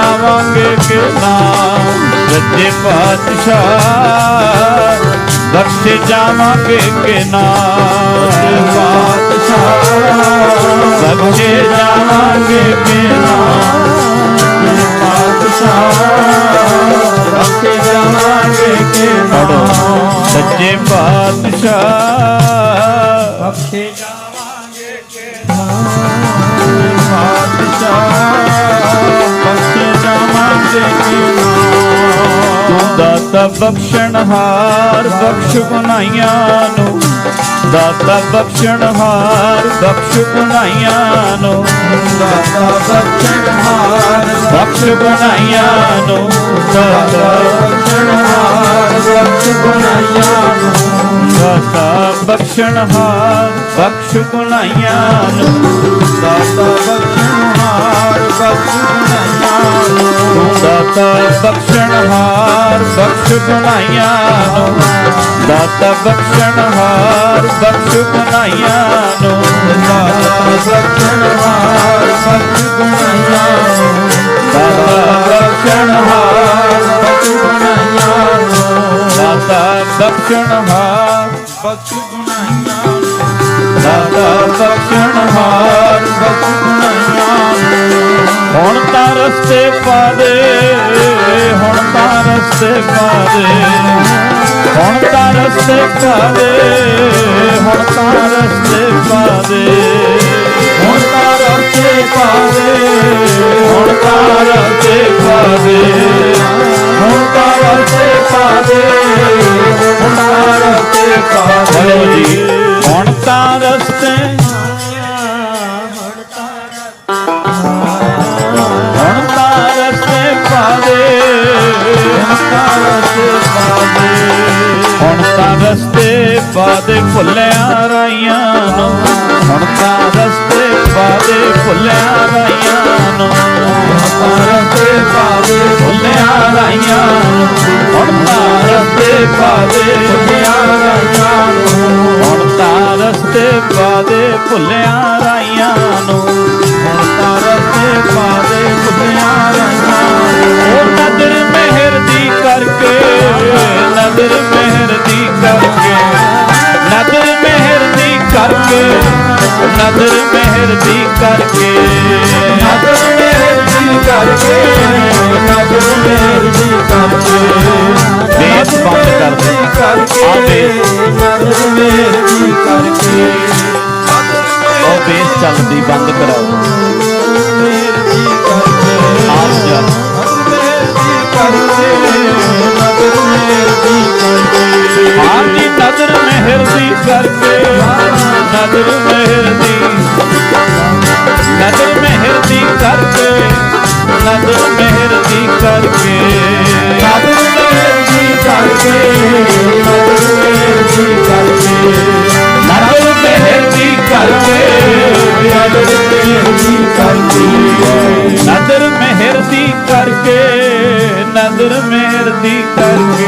ਜਾਵਾਂਗੇ ਕਿ ਨਾ ਸੱਚੇ ਪਾਤਸ਼ਾਹ ਬਖਸ਼ੇ ਜਾਵਾਂਗੇ ਕਿ ਨਾ ਪਾਤਸ਼ਾਹ ਬਖਸ਼ੇ ਜਾਵਾਂਗੇ ਕਿ ਨਾ ਬਖਸ਼ੇ ਜਾਵਾਂਗੇ ਕਿ ਪੜੋ ਦਾਤਾ ਬਖਸ਼ਣਹਾਰ ਬਖਸ਼ ਗੁਨਾਈਆਂ ਨੂੰ। ਦਾਤਾ ਬਖਸ਼ਣਹਾਰ ਬਖਸ਼ ਗੁਨਾਈਆਂ ਨੂੰ। ਦਾਤਾ ਬਖਸ਼ਣਹਾਰ ਬਖਸ਼ ਗੁਨਾਈਆਂ ਨੂੰ। ਦਾਤਾ ਬਖਸ਼ਣਹਾਰ ਬਖਸ਼ ਗੁਨਾਈਆਂ ਨੂੰ। ਦਾਤਾ ਬਖਸ਼ਣਹਾਰ ਬਖਸ਼ ਗੁਨਾਈਆਂ ਨੂੰ। ਦਾਤਾ ਬਖਸ਼ਣਹਾਰ ਬਖਸ਼ ਗੁਨਾਈਆਂ ਨੂੰ। ਦਾਤਾ ਬਖਸ਼ਣਹਾਰ ਬਖਸ਼ ਗੁਨਾਈਆਂ ਨੂੰ। ਦਾਤਾ ਬਖਸ਼ਣਹਾਰ ਬਖਸ਼ ਬਣਾਈਆਂ ਨੂੰ। ਦਾਤਾ ਬਖਸ਼ਣਹਾਰ ਬਖਸ਼ ਗੁਨਾਈਆਂ ਨੂੰ। ਦਾਤਾ ਬਖਸ਼ਣਹਾਰ ਬਖਸ਼ ਗੁਨਾਈਆਂ ਨੂੰ। ਦਾਤਾ ਬਖਸ਼ਣਹਾਰ ਬਖਸ਼ ਗੁਨਾਈਆਂ ਨੂੰ। ਦਾਤਾ ਬਖਸ਼ਣਹਾਰ ਬਖਸ਼ ਗੁਨਾਈਆਂ ਨੂੰ। ਹੁਣ ਤਾਂ ਰਸਤੇ ਪਾ ਦੇ ਰਸਤੇ ਪਾ ਹੁਣ ਤਾਂ ਰਸਤੇ ਪਾ ਹੁਣ ਤਾਂ ਰਸਤੇ ਪਾ ਦੇ ਹੁਣ ਤਾਂ ਰਸਤੇ ਪਾਵੇ, ਹੁਣ ਤਾਂ ਰਸਤੇ ਪਾ ਹੁਣ ਤਾਂ ਰਸਤੇ ਪਾਵੇ, ਹੁਣ ਤਾਂ ਰਸਤੇ ਪਾਵੇ। ਹੁਣ ਤਾਂ ਰਸਤੇ ਰਸਤੇ ਪਾ ਦੇ ਭੁੱਲਿਆ ਰਾਈਆਂ ਨੂੰ। ਹੁਣ ਤਾਂ ਰਸਤੇ ਪਾ ਭੁੱਲਿਆ ਰਾਈਆਂ ਨੂੰ। ਰਸਤੇ ਪਾਵੇ ਭੁੱਲਿਆ ਰਾਈਆਂ ਨੂੰ। ਹੁਣ ਤਾਂ ਰਸਤੇ ਪਾ ਦੇ ਰਾਈਆਂ ਨੂੰ। ਹੁਣ ਤਾਂ ਰਸਤੇ ਪਾ ਦੇ ਭੁੱਲਿਆ ਮਿਹਰ ਕਰਕੇ। ਨਦਰ ਮੇਰ ਦੀ ਕਰਕੇ ਨਦਰ ਮੇਰ ਦੀ ਕਰਕੇ ਬੇਸ ਬੰਦ ਕਰ ਦੇ। ਕਰਕੇ ਨਦਰ ਮੇਰ ਦੀ ਕਰਕੇ ਉਹ ਬੇਸ ਚੱਲਦੀ ਬੰਦ ਕਰਾਓ। ਆਪ ਜਾ। ਨਦਰ ਮੇਰ ਦੀ ਕਰਕੇ ਨਦਰ ਜੀ ਨਦਰ ਮਿਹਰ ਦੀ ਕਰਕੇ।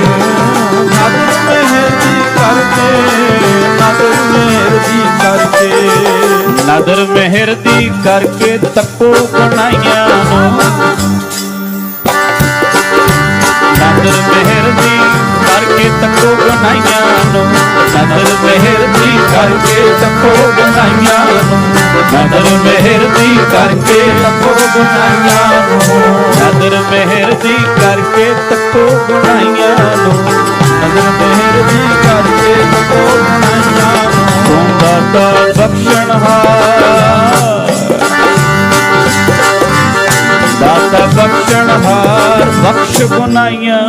ਨਦਰ ਮੇਰ ਦੀ ਕਰਕੇ, ਨਦਰ ਮੇਰ ਦੀ ਕਰਕੇ। ਨਦਰ ਮਿਹਰ ਦੀ ਕਰਕੇ ਤੱਕੋ ਗੁਨਾਈਆਂ ਨੂੰ। ਨਦਰ ਮਿਹਰ ਦੀ ਕਰਕੇ ਤੱਕੋ ਗੁਨਾਈਆਂ ਨੂੰ। ਨਦਰ ਮਿਹਰ ਦੀ ਕਰਕੇ ਤੱਕੋ ਗੁਨਾਈਆਂ ਨੂੰ। ਨਦਰ ਮਿਹਰ ਦੀ ਕਰਕੇ ਤੱਕੋ ਗੁਨਾਈਆਂ ਨੂੰ। ਨਦਰ ਮਿਹਰ ਦੀ ਕਰਕੇ ਤੱਕੋ ਗੁਨਾਈਆਂ ਨੂੰ। ਨਦਰ ਮੇਰ ਦੀ ਕਰਕੇ ਤਕੋ ਬਣਾਈਆਂ ਨੂੰ। ਤੂੰ ਦਾਤਾ ਬਖਸ਼ਣਹਾਰ ਦਾਤਾ ਬਖਸ਼ਣਹਾਰ ਬਖਸ਼ ਗੁਨਾਈਆਂ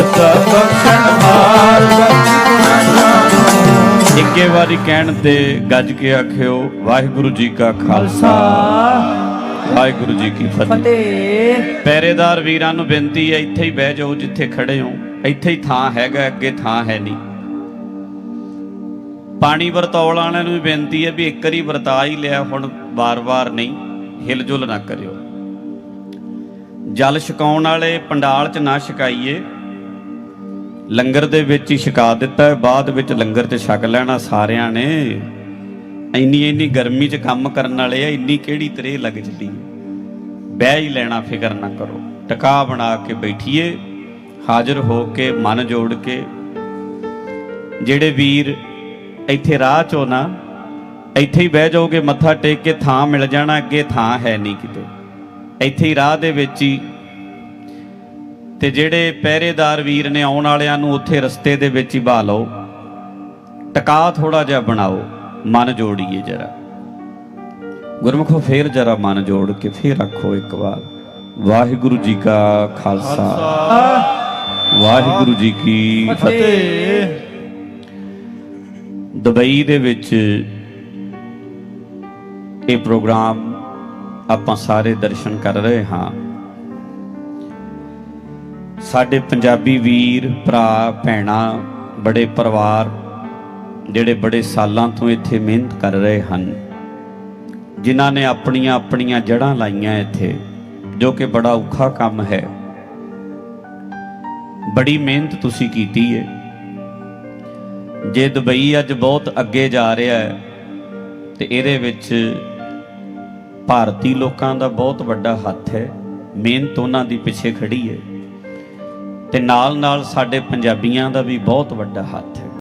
ਦਾਤਾ ਇੱਕੇ ਵਾਰੀ ਕਹਿਣ ਤੇ ਗੱਜ ਕੇ ਆਖਿਓ ਵਾਹਿਗੁਰੂ ਜੀ ਕਾ ਖਾਲਸਾ। ਵਾਹਿਗੁਰੂ ਜੀ ਕੀ ਫਤਿਹ। ਪਹਿਰੇਦਾਰ ਵੀਰਾਂ ਨੂੰ ਬੇਨਤੀ ਹੈ ਇੱਥੇ ਹੀ ਬਹਿ ਜਾਓ ਜਿੱਥੇ ਖੜੇ ਹੋ। ਇੱਥੇ ਹੀ ਥਾਂ ਹੈਗਾ ਅੱਗੇ ਥਾਂ ਹੈ ਨਹੀਂ। ਪਾਣੀ ਵਰਤੌਲ ਵਾਲਿਆਂ ਨੂੰ ਵੀ ਬੇਨਤੀ ਹੈ ਵੀ ਇੱਕ ਵਾਰੀ ਵਰਤਾ ਹੀ ਲਿਆ ਹੁਣ ਵਾਰ-ਵਾਰ ਨਹੀਂ ਹਿਲਜੁਲ ਨਾ ਕਰਿਓ। ਜਲ ਛਕਾਉਣ ਵਾਲੇ ਪੰਡਾਲ 'ਚ ਨਾ ਛਕਾਈਏ। ਲੰਗਰ ਦੇ ਵਿੱਚ ਹੀ ਛਕਾ ਦਿੱਤਾ ਬਾਅਦ ਵਿੱਚ ਲੰਗਰ ਤੇ ਛਕ ਲੈਣਾ ਸਾਰਿਆਂ ਨੇ। ਇੰਨੀ ਇੰਨੀ ਗਰਮੀ 'ਚ ਕੰਮ ਕਰਨ ਵਾਲੇ ਆ, ਇੰਨੀ ਕਿਹੜੀ ਤਰੇ ਲੱਗ ਜਦੀ ਬਹਿ ਹੀ ਲੈਣਾ, ਫਿਕਰ ਨਾ ਕਰੋ। ਟਿਕਾ ਬਣਾ ਕੇ ਬੈਠੀਏ, ਹਾਜ਼ਰ ਹੋ ਕੇ, ਮਨ ਜੋੜ ਕੇ। ਜਿਹੜੇ ਵੀਰ ਇੱਥੇ ਰਾਹ ਚੋਂ ਨਾ, ਇੱਥੇ ਹੀ ਬਹਿ ਜਾਓਗੇ, ਮੱਥਾ ਟੇਕ ਕੇ ਥਾਂ ਮਿਲ ਜਾਣਾ, ਅੱਗੇ ਥਾਂ ਹੈ ਨਹੀਂ ਕਿਤੇ। ਇੱਥੇ ਹੀ ਰਾਹ ਦੇ ਵਿੱਚ ਹੀ ਤੇ ਜਿਹੜੇ ਪਹਿਰੇਦਾਰ ਵੀਰ ਨੇ ਆਉਣ ਵਾਲਿਆਂ ਨੂੰ ਉੱਥੇ ਰਸਤੇ ਦੇ ਵਿੱਚ ਹੀ ਬਾ ਲਓ ਟਿਕਾ ਥੋੜਾ ਜਿਹਾ ਬਣਾਓ ਮਨ ਜੋੜੀਏ ਜਰਾ। ਗੁਰਮੁਖੋ ਫੇਰ ਜਰਾ ਮਨ ਜੋੜ ਕੇ ਫੇਰ ਆਖੋ ਇੱਕ ਵਾਰ ਵਾਹਿਗੁਰੂ ਜੀ ਕਾ ਖਾਲਸਾ। ਵਾਹਿਗੁਰੂ ਜੀ ਕੀ ਫਤਿਹ ਫਤਿਹ। ਦੁਬਈ ਦੇ ਵਿੱਚ ਇਹ ਪ੍ਰੋਗਰਾਮ ਆਪਾਂ ਸਾਰੇ ਦਰਸ਼ਨ ਕਰ ਰਹੇ ਹਾਂ। ਸਾਡੇ ਪੰਜਾਬੀ ਵੀਰ, ਭਰਾ, ਭੈਣਾਂ, ਬੜੇ ਪਰਿਵਾਰ ਜਿਹੜੇ ਬੜੇ ਸਾਲਾਂ ਤੋਂ ਇੱਥੇ ਮਿਹਨਤ ਕਰ ਰਹੇ ਹਨ, ਜਿਨ੍ਹਾਂ ਨੇ ਆਪਣੀਆਂ ਆਪਣੀਆਂ ਜੜ੍ਹਾਂ ਲਾਈਆਂ ਇੱਥੇ, ਜੋ ਕਿ ਬੜਾ ਔਖਾ ਕੰਮ ਹੈ। ਬੜੀ ਮਿਹਨਤ ਤੁਸੀਂ ਕੀਤੀ ਹੈ ਜੇ ਦੁਬਈ ਅੱਜ ਬਹੁਤ ਅੱਗੇ ਜਾ ਰਿਹਾ ਹੈ, ਤੇ ਇਹਦੇ ਵਿੱਚ ਭਾਰਤੀ ਲੋਕਾਂ ਦਾ ਬਹੁਤ ਵੱਡਾ ਹੱਥ ਹੈ। ਮਿਹਨਤ ਉਹਨਾਂ ਦੀ ਪਿੱਛੇ ਖੜੀ ਹੈ ਤੇ ਨਾਲ ਨਾਲ ਸਾਡੇ ਪੰਜਾਬੀਆਂ ਦਾ ਵੀ ਬਹੁਤ ਵੱਡਾ ਹੱਥ ਹੈ।